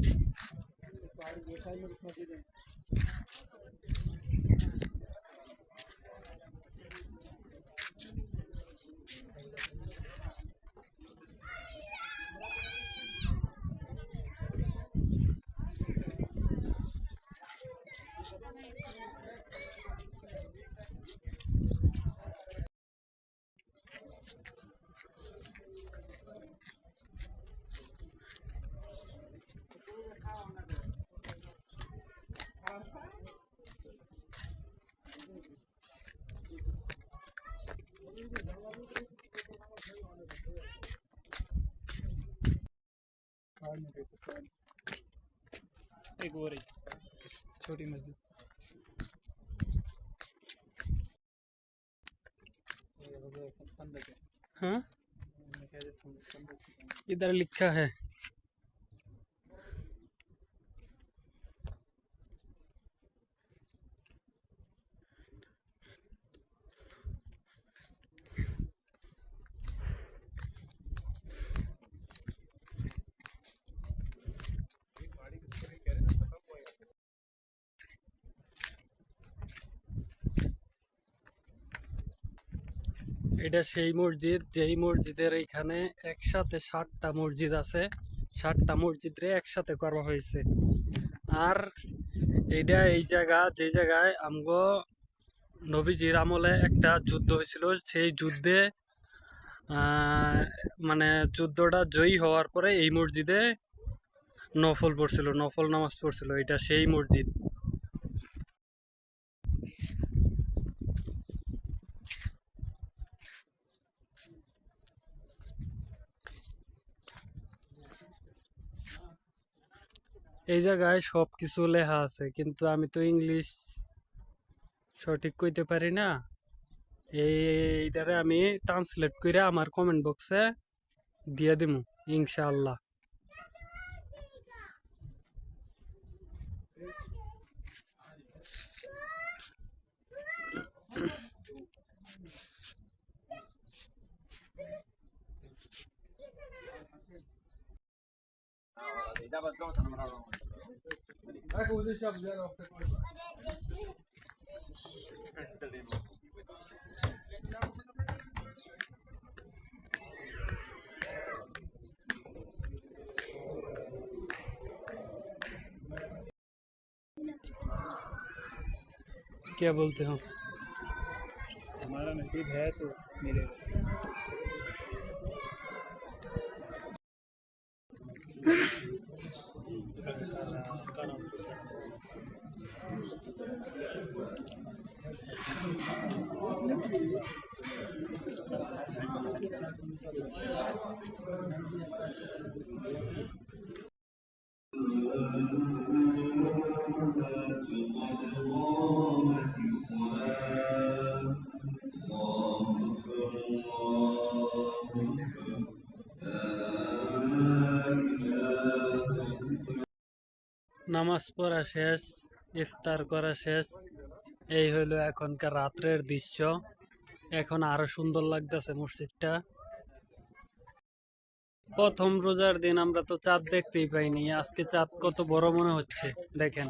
Thank you. एक और है। छोटी मस्जिद। हाँ इधर लिखा है। এটা সেই মসজিদ, যেই মসজিদের এইখানে একসাথে ষাটটা মসজিদ আছে। ষাটটা মসজিদরে একসাথে করা হয়েছে। আর এইটা এই জায়গা, যে জায়গায় আমগো নবীজির আমলে একটা যুদ্ধ হয়েছিল, সেই যুদ্ধে মানে যুদ্ধটা জয়ী হওয়ার পরে এই মসজিদে নফল পড়ছিল, নফল নামাজ পড়ছিল। এটা সেই মসজিদ। এই জায়গায় সব কিছু লেখা আছে কিন্তু আমি তো ইংলিশ সঠিক কইতে পারি না এইটারে আমি ট্রান্সলেট করে আমার কমেন্ট বক্সে দিয়ে দিমু ইনশাআল্লাহ क्या बोलते हो? हमारा नसीब है तो मिलेगा নামাজ পড়া শেষ ইফতার করা শেষ। এই হলো এখনকার রাত্রের দৃশ্য। এখন আরও সুন্দর লাগতেছে মসজিদটা। প্রথম রোজার দিন আমরা তো চাঁদ দেখতেই পাইনি। আজকে চাঁদ কত বড় মনে হচ্ছে, দেখেন।